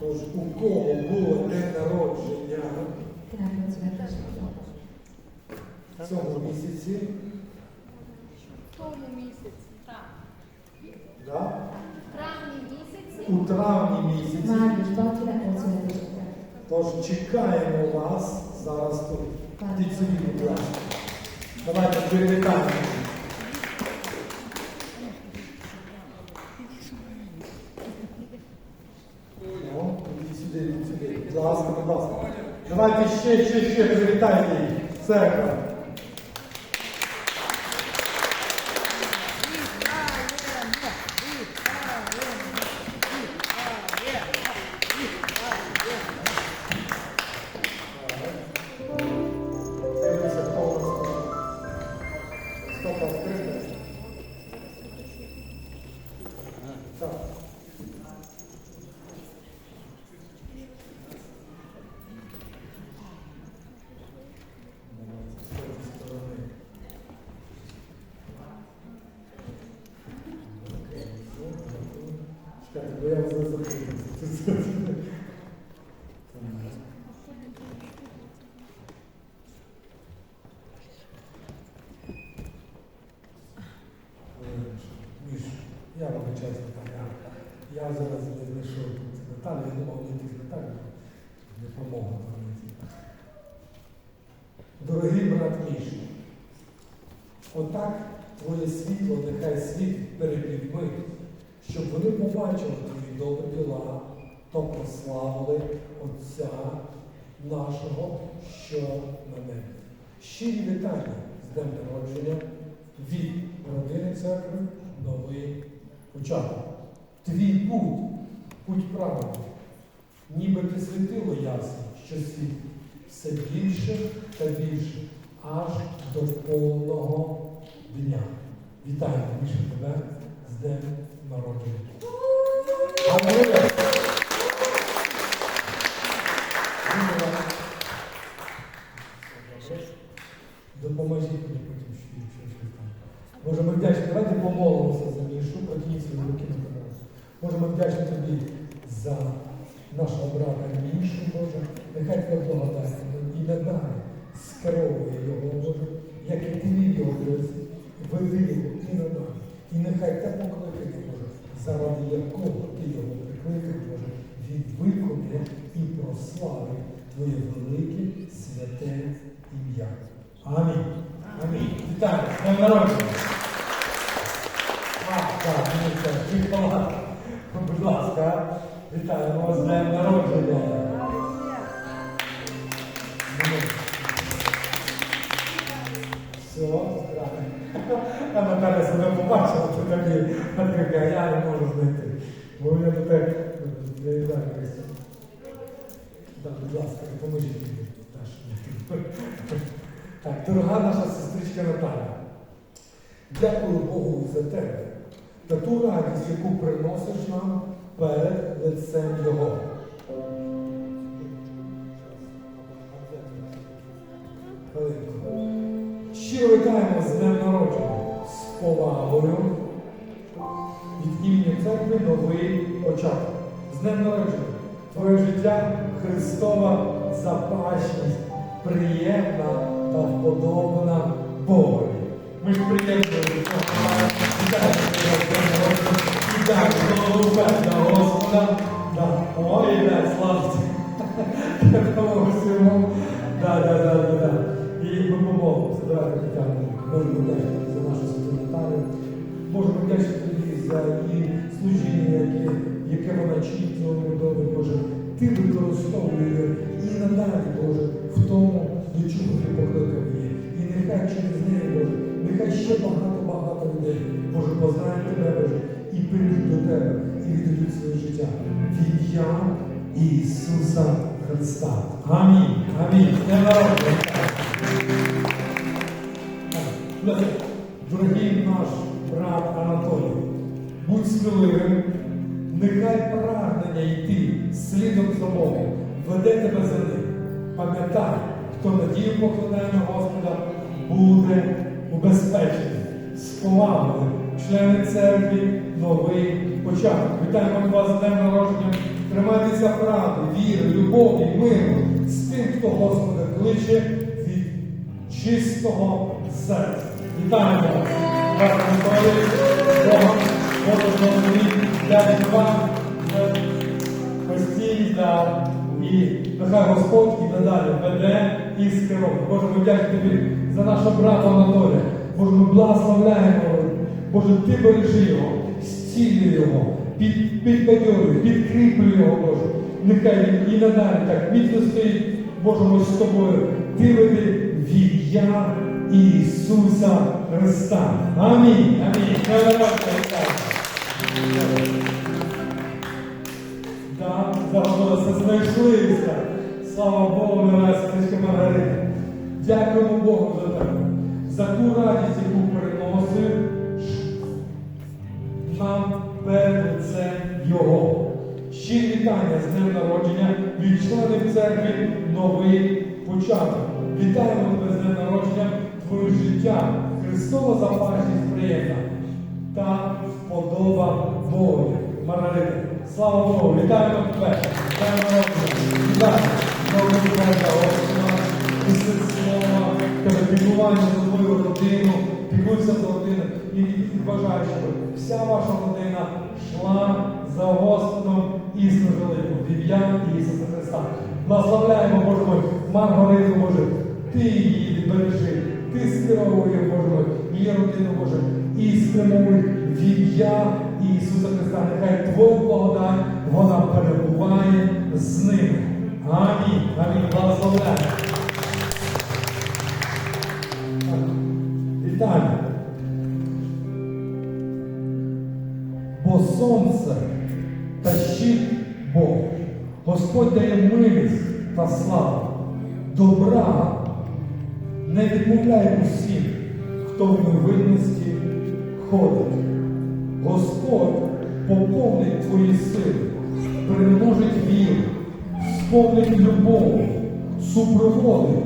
Тож у кого було день народження в цьому місяці, В тому місяці, так. В травні місяці у травні місяці, тож чекаємо вас зараз тут. Ідіть будь ласка. Давайте привітаємо. Ну, Будь ласка, будь ласка. Давайте ще, ще, ще привітайте їх. Церква. Дорогий отак твоє світло нехай світ перед людьми, щоб вони побачили твої добрі діла, то прославили Отця нашого, що на небі. Щирі вітання з днем народження від родини церкви новий початок. Твій путь, путь правди, ніби ти світило ясно, що світ все більше та більше, аж до повного дня. Вітаю більше тебе з днем народження. Допоможіть мені потім що- що- що там. Може, ми вдячні, давайте помолимося за Мішу, поділіть свої руки на тебе. Може, ми вдячні тобі за нашого брата Мішу, Боже. Нехай твоя благодать і надалі скеровує його, Боже, як і його друзі, веди його і надалі. І нехай те покликання, Боже, заради якого ти його прикликав, Боже, він виконує і прославить Твоє велике святе ім'я. Амінь. Амінь. Вітаю, з народження. А, так, мені це приклад. Будь ласка, вітаємо вас з днем народження. Наталя себе побачила, там є. Вона я не можу знайти. Бо до так, я не знаю, якось. Так, будь ласка, допоможіть мені. Так, дорога наша сестричка Наталя. Дякую Богу за тебе та ту радість, яку приносиш нам перед лицем Його. Щиро вітаємо з днем народження, повагою від імені церкви новий початок. З днем народження. Твоє життя Христова запашність, приємна та вподобана Богові. Ми ж приємно вітаємо до Господа. Да. Ой, да, славці. І ми помолимося. Давайте ми вдячні за нашу святу Наталю. Боже, ми вдячні тобі за її служіння, яке, яке вона чинить в цьому домі, Боже. Ти використовує і надалі, Боже, в тому, до чого ти покликав її. І нехай через неї, Боже, нехай ще багато-багато людей, Боже, познають тебе, Боже, і прийдуть до тебе, і віддадуть своє життя. В ім'я Ісуса Христа. Амінь. Амінь. Не народження. Дорогий наш брат Анатолій, будь сміливим, нехай прагнення йти слідом за Богом веде тебе за ним. Пам'ятай, хто надію покладає на Господа, буде убезпечений, з члени церкви, новий початок. Вітаємо вас з днем народження. Тримайтеся правди, віри, любові, миру з тим, хто Господа кличе чистого серця. Вітаємо вас! Богом, Богом, дякую вам за постійний. І нехай Господь і надалі веде і скеровує. Боже, ми вдячні тобі за нашого брата Анатолія. Боже, ми благословляємо. Боже, ти бережи його, зцілюй його, під, підбадьорюй, підкріплюй його, Боже. Нехай і надалі так міцно стоїть, Боже, ми з тобою. Ти веди ім'я Ісуса Христа. Амінь. Амінь. Так, загодилося, знайшлися. Слава Богу, мила сестричка Маргарита. Дякуємо Богу за тебе, за ту радість, яку переносив нам перед лицем Його. Ще вітання з днем народження від членів церкви новий початок. Вітаємо тебе з днем народження, твоє життя, Христова запашність приємна та вподоба Богу. Маргарита, слава Богу, вітаємо тебе, вітаємо вітаємо, слова, піклування за твою родину, піклуйся за родину. І, бажаю, щоб вся ваша родина йшла за Господом і служила йому в ім'я Ісуса Христа. Благословляємо, Боже мой, Маргариту, Боже, ти її бережи, ти скеровує, Боже її родину, Боже, і спрямуй в ім'я Ісуса Христа. Нехай Твоя благодать, вона перебуває з ними. Амінь. Амінь. Благословляємо. Вітання. Бо сонце та щит Бог. Господь дає милість та славу. Добра не відмовляє усім, хто в невинності ходить. Господь поповнить твої сили, примножить віру, сповнить любов, супроводить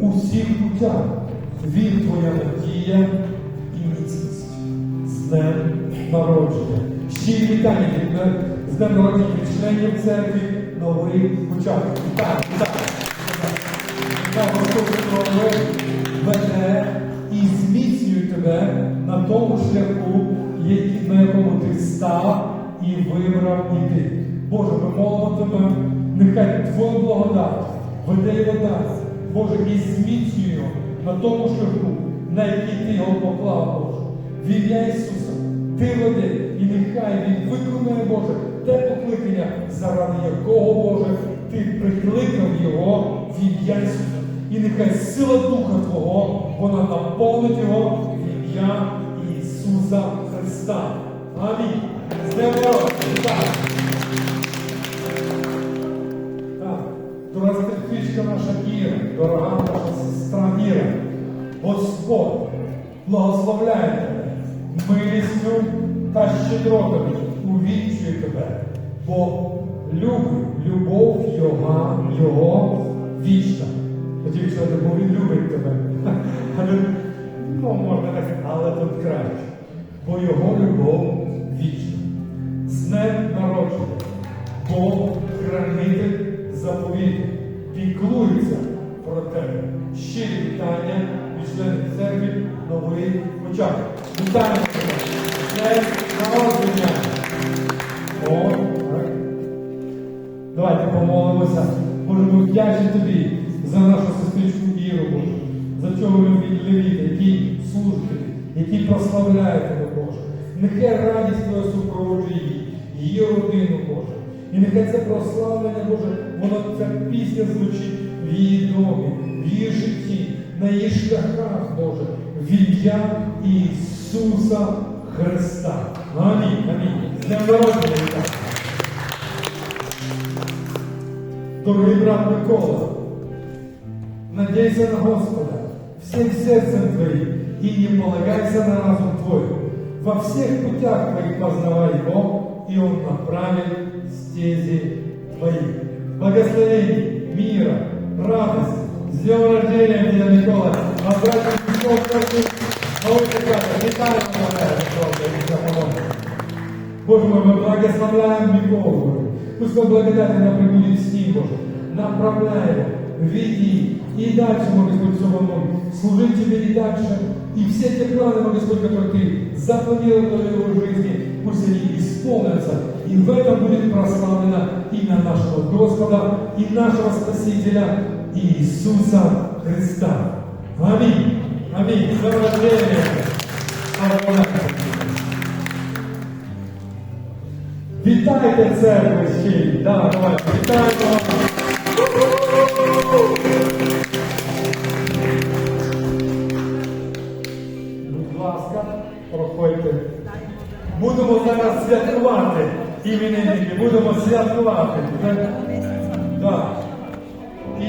у всіх путях. Він твоя надія і міцність. З днем народження. Щирі вітання від з днем народження членів церкви новий початок. Вітаю. Господь веде і зміцнює тебе на тому шляху, на якому ти став і вибрав іти. Боже, ми молимо тебе, нехай Твоя благодать веде і дасть, Боже, і зміцнює його на тому шляху, на який ти його поклав, Боже. В Ісуса, ти веди, і нехай він виконує, Боже, те покликання, заради якого, Боже, ти прикликав його в ім'я Ісуса. І нехай сила Духа Твого, вона наповнить його в ім'я Ісуса Христа. Амінь. З днем народження. Так, дорога сестричка наша Іра, дорога наша сестра Іра, Господь благословляє тебе милістю та щедротами увічує тебе, бо любить, любов його, його вічна. Хотів бо він любить тебе. Але, ну, можна так, але тут краще. Бо його любов вічна. З днем народження. Бог хранитель заповіту, піклується про тебе. Щирі вітання від членів церкви новий початок. Вітаємо тебе! Це народження! О, так. Давайте помолимося. Боже, ми вдячні тобі за нашу за цього любі- левіта, який служить тобі, який прославляє тебе, Боже. Нехай радість твоя супроводжує її, її родину, Боже. І нехай це прославлення, Боже, воно ця пісня звучить в її домі, в її житті, на її шляхах, Боже, в ім'я Ісуса Христа. Амінь. Амінь. З днем народження. Дорогий брат Микола, надейся на Господа всем сердцем твоим и не полагайся на разум твой. Во всех путях твоих познавай Его, и Он направит стези твои. Благословений, мира, радости, с днем рождения, а Ой, ребята, вітаємо мене, Боже, мой, мы благословляем Николу. Пускай благодать она прибудет с ним, Боже. Направляй, веди. И дальше, мой Господь, чтобы он мог служить Тебе и дальше. И все те планы, мой Господь, которые Ты запланировал для его жизни, пусть они исполнятся. И в этом будет прославлено имя нашего Господа и нашего Спасителя Иисуса Христа. Аминь. Аминь. С рождения. Аминь. Вітайте церкви ще. Да, давай, вітаємо. Будь Зараз святкувати іменинники, будемо святкувати. Так. І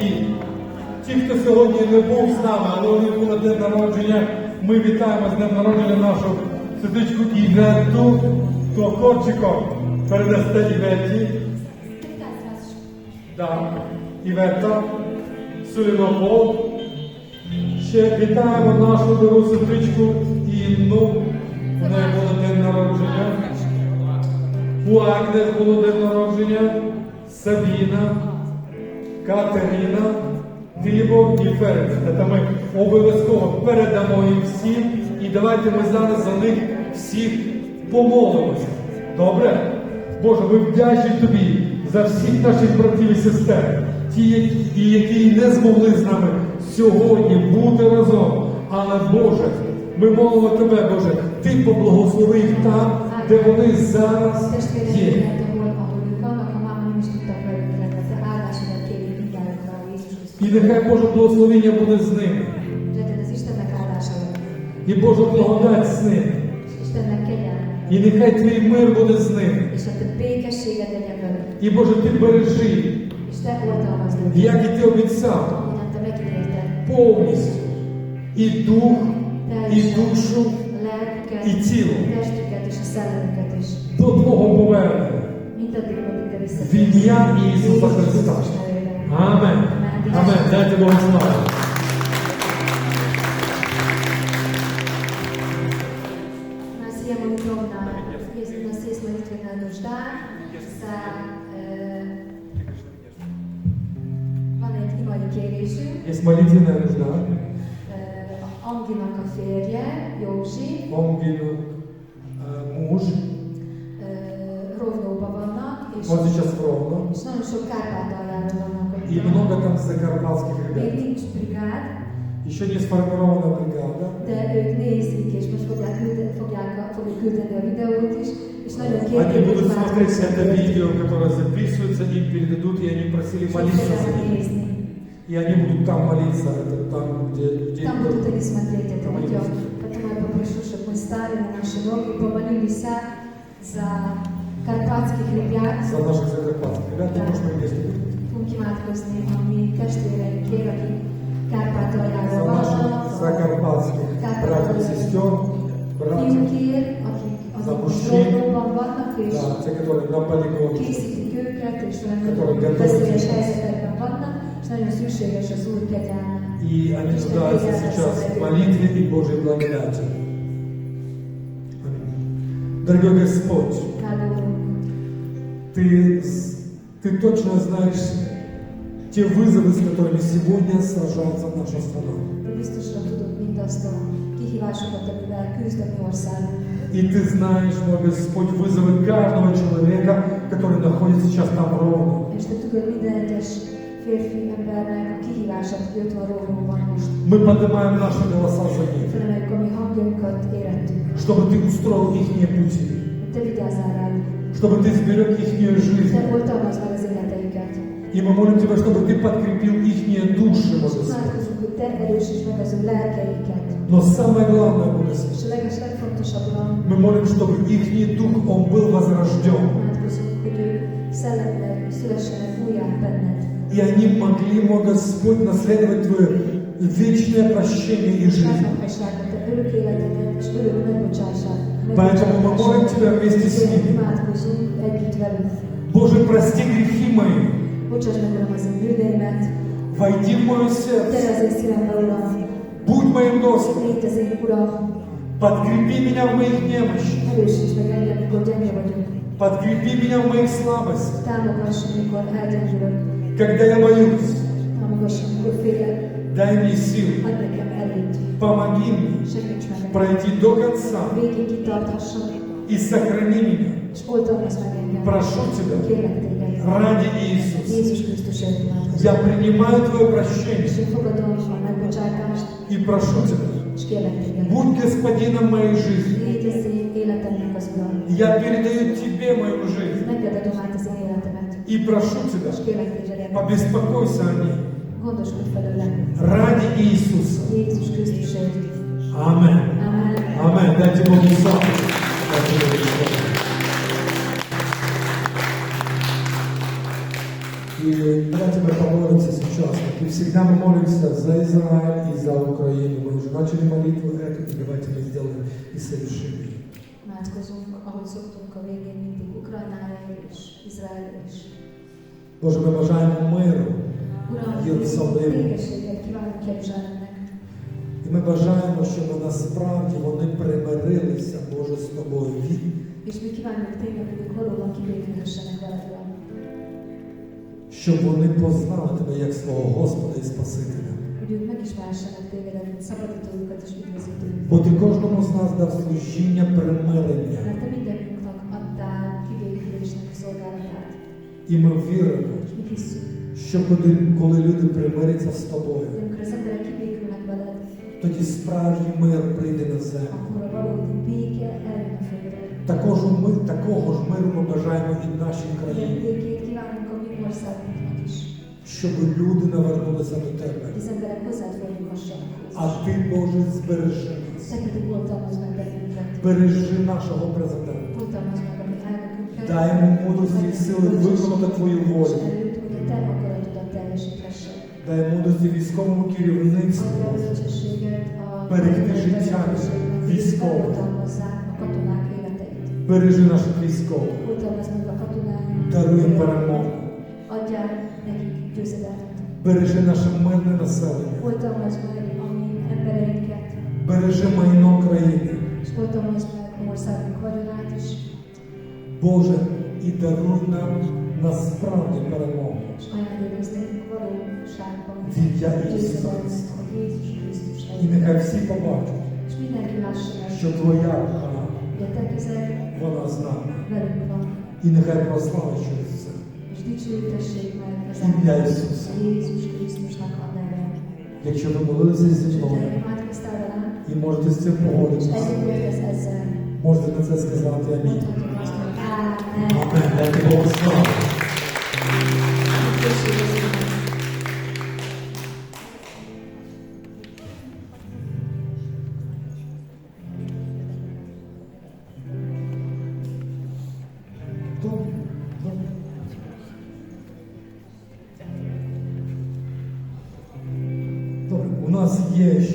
ті, хто сьогодні не був з нами, але вони були день народження, ми вітаємо з днем народження нашу сестричку Іветту, то корчиком передасте Іветті. Да. Івета, Сулінопол. Ще вітаємо нашу дорогу сестричку Інну. Неї було день народження. У Агнес було день народження. Сабіна, Катерина, Диво і Ференц. Це ми обов'язково передамо їм всім. І давайте ми зараз за них всіх помолимося. Добре? Боже, ми вдячні тобі за всіх наших братів і сестер, ті, які- які не змогли з нами сьогодні бути разом. Але Боже, ми молимо тебе, Боже, ти поблагослови їх там, де вони зараз є. І нехай Боже благословення буде з ними. І Божа благодать з ними. Kegyelme. І нехай твій мир буде з ними. Velük. І Боже, ти бережи, як і ти обіцяв, повністю. І дух, і душу, і тіло. до Твого повернення. В ім'я Ісуса Христа. Амен. Амен. Дайте Богу славу. Nas je molitwowna, jest, u nas jest molitwena нужда za e, van egy imai kérésünk, Є молитвенна нужда. E, Anginak a férje, Józsi, Омгін муж. e, Rovnóban vannak, és, Он сейчас в Ровно. és nagyon sok Kárpátaljáról vannak. ott. И много там закарпатских Még ребят. nincs brigád, Еще не сформирована бригада. de ők nézik, és most fogják, küldeni, fogják, fogjuk küldeni a videót is, és nagyon Они будут смотреть это видео, которое записывается, им передадут, и они просили молиться за них. nézni. И они будут там молиться, это там, где людей. Там будут они смотреть это видео. Поэтому я попрошу, чтобы мы стали на наши ноги, помолились за карпатских ребят. За наших закарпатских ребят, и может мы вместе будем. Fogunk imádkozni a mi testvéreinkért, akik За Kárpátaljáról наших vannak, закарпатских братьев и сестер, братьев, fiúkért, akik За azok мужчин. dolgokban vannak, és да, те, которые на полигоне. készítik őket, és Которые nagyon готовы. veszélyes helyzetekben vannak, И они нуждаются сейчас в молитве и Божьей благодати. Аминь. Дорогой Господь, Ты, ты точно знаешь те вызовы, с которыми сегодня сражается наша страна. И ты знаешь, мой Господь, вызовы каждого человека, который находится сейчас там в Ровно. És te tudod minden egyes férfi embernek a kihívását, hogy ott van Rómóban most. Мы поднимаем наши голоса за них, Felemeljük a mi hangjunkat érettünk. чтобы ты устроил их пути, Hogy te vigyázzál rájuk. чтобы ты сберег их жизнь. Te oltalmazd meg az életeiket. И мы молим Тебя, чтобы Ты подкрепил их души, мой És Господь. imádkozunk, hogy te erősítsd meg az ő lelkeiket. Но самое главное, мой Господь, És a leges legfontosabban мы молим, чтобы их дух, он был возрожден. И они могли, мой Господь, наследовать Твое вечное прощение и жизнь. Поэтому мы молим Тебя вместе с ними. Боже, прости грехи мои. Войди в мое сердце. Будь моим Uram. Подкрепи меня в моих немощах. Подкрепи меня в моих слабостях. когда я боюсь, дай мне сил, помоги мне пройти до конца. И сохрани меня. Прошу Тебя, ради Иисуса, я принимаю Твое прощение. и прошу Тебя, будь Господином моей жизни. Я передаю Тебе мою жизнь и прошу Тебя, побеспокойся о ней ради Иисуса. Аминь. Аминь. Дайте Богу славу. И давайте мы помолимся сейчас. Как и всегда мы молимся за Израиль и за Украину. Мы уже начали молитву и давайте мы сделаем и совершим ее. Imádkozunk, ahogy szoktunk a végén mindig Ukrajnáért és Izraelért is. Боже, ми бажаємо миру. Uram, Єрусалим. békességet kívánunk Jeruzsálemnek. І ми бажаємо, щоб насправді вони примирилися, Боже, з тобою. Щоб вони познали тебе як свого Господа і Спасителя. Бо ти кожному з нас дав служіння примирення. І ми віримо, що коли, коли люди примиряться з тобою, тоді справжній мир прийде на землю. Також ми, такого ж миру ми бажаємо і нашій is. щоб люди навернулися до тебе. А ти, Боже, збережи нас. Бережи нашого президента. Дай йому мудрості і сили виконати твою волю. Дай мудрості військовому керівництву. Berегти життя військових. Бережи наших військових. Даруй перемогу. Бережи наше мирне населення. Бережи майно країни. Боже, і даруй нам насправді перемогу. В ім'я Ісуса Христа. І нехай всі побачать, що Твоя рука, вона з нами. І нехай прославить через це. Ім'я Ісуса. Якщо ви молилися зі мною і можете з цим погодитися, можете на це сказати амінь. Amen. Amen. Amen.